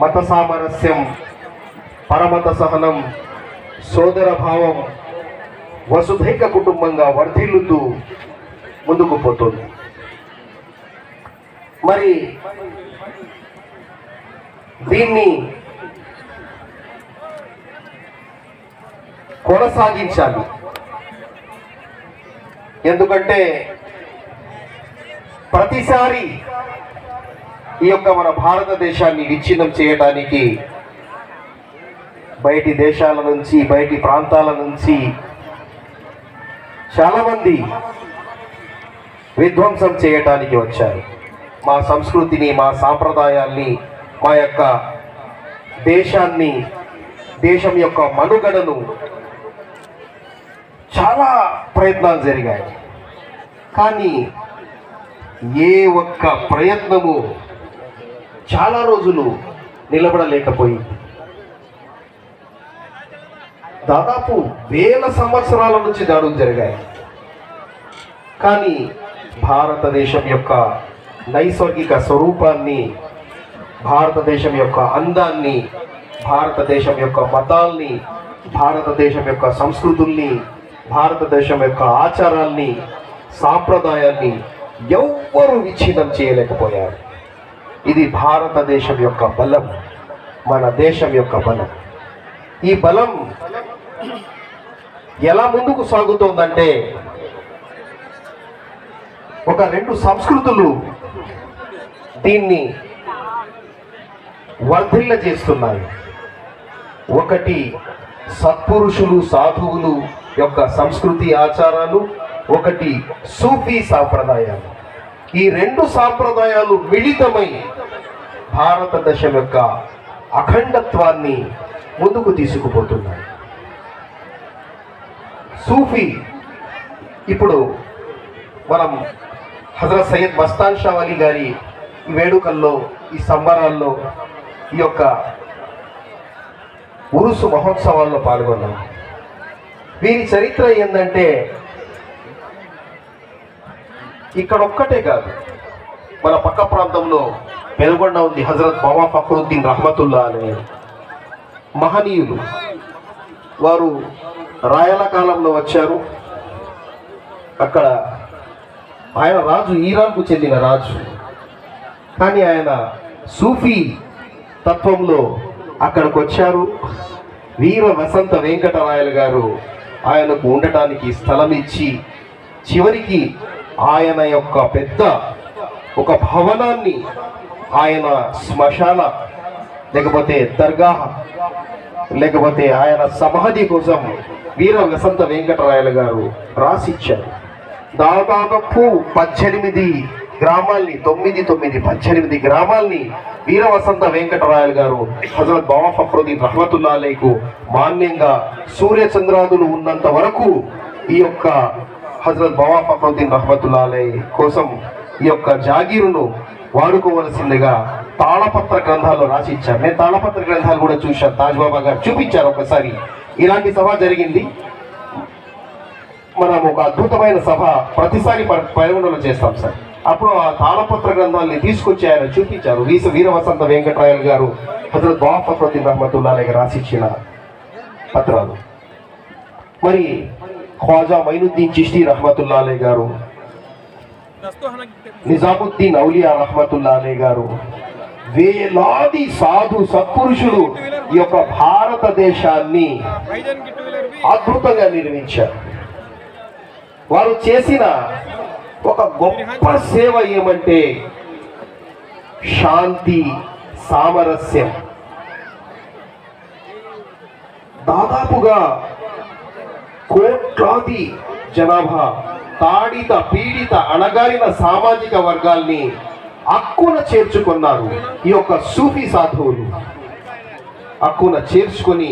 మత సామరస్యం పరమత సహనం సోదర భావం వసుధైక కుటుంబంగా వర్ధిల్లుతూ ముందుకు పోతుంది. మరి దీన్ని కొనసాగించాలి. ఎందుకంటే ప్రతిసారి ఈ యొక్క మన భారతదేశాన్ని విచ్ఛిన్నం చేయడానికి బయటి దేశాల నుంచి బయటి ప్రాంతాల నుంచి చాలామంది విధ్వంసం చేయటానికి వచ్చారు. మా సంస్కృతిని మా సాంప్రదాయాల్ని మా యొక్క దేశాన్ని దేశం యొక్క మనుగడను చాలా ప్రయత్నాలు జరిగాయి. కానీ ఏ ఒక్క ప్రయత్నము చాలా రోజులు నిలబడలేకపోయింది దాదాపు వేల సంవత్సరాల నుంచి దాడులు జరిగాయి. కానీ భారతదేశం యొక్క నైసర్గిక స్వరూపాన్ని భారతదేశం యొక్క అందాన్ని భారతదేశం యొక్క మతాల్ని భారతదేశం యొక్క సంస్కృతుల్ని భారతదేశం యొక్క ఆచారాల్ని సాంప్రదాయాన్ని ఎవ్వరూ విచ్ఛిన్నం చేయలేకపోయారు. ఇది భారతదేశం యొక్క బలం మన దేశం యొక్క బలం. ఈ బలం ఎలా ముందుకు సాగుతోందంటే ఒక రెండు సంస్కృతులు దీన్ని వర్ధిల్ల చేస్తున్నాయి. ఒకటి సత్పురుషులు సాధువులు యొక్క సంస్కృతి ఆచారాలు ఒకటి సూఫీ సాంప్రదాయాలు. ఈ రెండు సాంప్రదాయాలు మిళితమై భారతదేశం యొక్క అఖండత్వాన్ని ముందుకు తీసుకుపోతున్నాయి. సూఫీ ఇప్పుడు మనం హజరత్ సయ్యద్ మస్తాన్ షా అలీ గారి వేడుకల్లో ఈ సంబరాల్లో ఈ యొక్క ఉరుసు మహోత్సవాల్లో పాల్గొన్నాం. వీరి చరిత్ర ఏంటంటే ఇక్కడ ఒక్కటే కాదు మన పక్క ప్రాంతంలో వెలుగొండ ఉంది హజరత్ బాబా ఫక్రుద్దీన్ రహమతుల్లా అనే మహనీయులు. వారు రాయల కాలంలో వచ్చారు. అక్కడ ఆయన రాజు ఈరాన్కు చెందిన రాజు. కానీ ఆయన సూఫీ తత్వంలో అక్కడికి వచ్చారు. వీర వసంత వెంకటరాయలు గారు ఆయనకు ఉండటానికి స్థలం ఇచ్చి చివరికి ఆయన యొక్క పెద్ద ఒక భవనాన్ని ఆయన శ్మశాన లేకపోతే దర్గా లేకపోతే ఆయన సమాధి కోసం వీర వసంత వెంకటరాయలు గారు రాసిచ్చారు. దాదాపు పద్దెనిమిది గ్రామాల్ని తొమ్మిది తొమ్మిది పద్దెనిమిది గ్రామాల్ని వీర వసంత వెంకటరాయలు గారు హజరత్ బాబా ఫక్రుద్దీన్ రహమతుల్లాలేకు మాన్యంగా సూర్య చంద్రాదులు ఉన్నంత వరకు ఈ యొక్క హజరత్ బవా ఫక్రుద్దీన్ రహమతుల్లా అలై కోసం ఈ యొక్క జాగీరును వాడుకోవలసిందిగా తాళపత్ర గ్రంథాలు రాసి ఇచ్చారు. నేను తాళపత్ర గ్రంథాలు కూడా చూశాను. తాజ్ బాబా గారు చూపించారు ఒకసారి. ఇలాంటి సభ జరిగింది. మనం ఒక అద్భుతమైన సభ ప్రతిసారి ప- పరిగణనలో చేస్తాం సార్. అప్పుడు ఆ తాళపత్ర గ్రంథాలని తీసుకొచ్చి ఆయన చూపించారు. వీస వీర వసంత వెంకటరాయలు గారు హజరత్ బాబా ఫక్రుద్దీన్ రహమతుల్లా అలైకి రాసిచ్చిన పత్రాలు. మరి ఖ్వాజా మైనుద్దీన్ చిష్టి రహమతుల్లాలే గారు నిజాముద్దీన్ ఔలియా రహమతుల్లా అలై గారు వేలాది సాధు సత్పురుషులు ఈ యొక్క భారతదేశాన్ని అద్భుతంగా నిర్మించారు. వారు చేసిన ఒక గొప్ప సేవ ఏమంటే శాంతి సామరస్యం. దాదాపుగా కోట్లాది జనాభా తాడిత పీడిత అణగారిన సామాజిక వర్గాల్ని అక్కున చేర్చుకున్నారు ఈ యొక్క సూఫీ సాధువులు. అక్కున చేర్చుకొని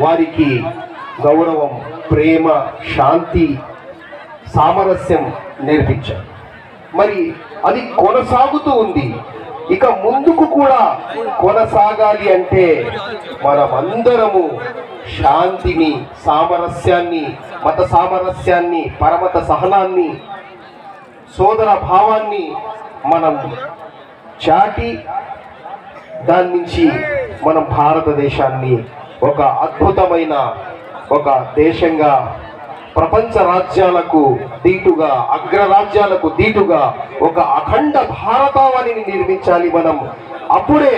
వారికి గౌరవం ప్రేమ శాంతి సామరస్యం నేర్పించారు. మరి అది కొనసాగుతూ ఉంది. ఇక ముందుకు కూడా కొనసాగాలి అంటే మనమందరము శాంతిని సామరస్యాన్ని మత సామరస్యాన్ని పరమత సహనాన్ని సోదర భావాన్ని మనం చాటి దాని నుంచి మనం భారతదేశాన్ని ఒక అద్భుతమైన ఒక దేశంగా ప్రపంచ రాజ్యాలకు దీటుగా అగ్రరాజ్యాలకు దీటుగా ఒక అఖండ భారతావనిని నిర్మించాలి మనం. అప్పుడే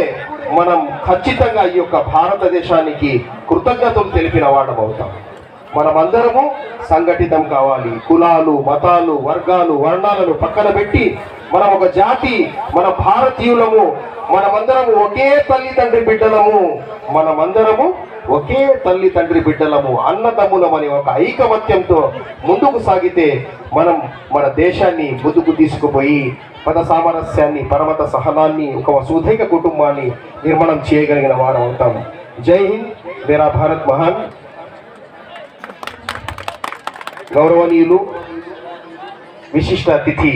మనం ఖచ్చితంగా ఈ యొక్క భారతదేశానికి కృతజ్ఞతలు తెలిపిన వాడం అవుతాం. మనమందరము సంఘటితం కావాలి. కులాలు మతాలు వర్గాలు వర్ణాలను పక్కన పెట్టి మనం ఒక జాతి మన భారతీయులము మనమందరము ఒకే తల్లి తండ్రి బిడ్డలము మనమందరము ఒకే తల్లి తండ్రి బిడ్డలము అనే ఒక ఐకమత్యంతో ముందుకు సాగితే మనం మన దేశాన్ని ముందుకు తీసుకుపోయి పద సామరస్యాన్ని పరమత సహనాన్ని ఒక వసుధైక కుటుంబాన్ని నిర్మాణం చేయగలిగిన వారం అవుతాము జై హింద్ మేరా భారత్ మహాన్. గౌరవనీయులు విశిష్ట అతిథి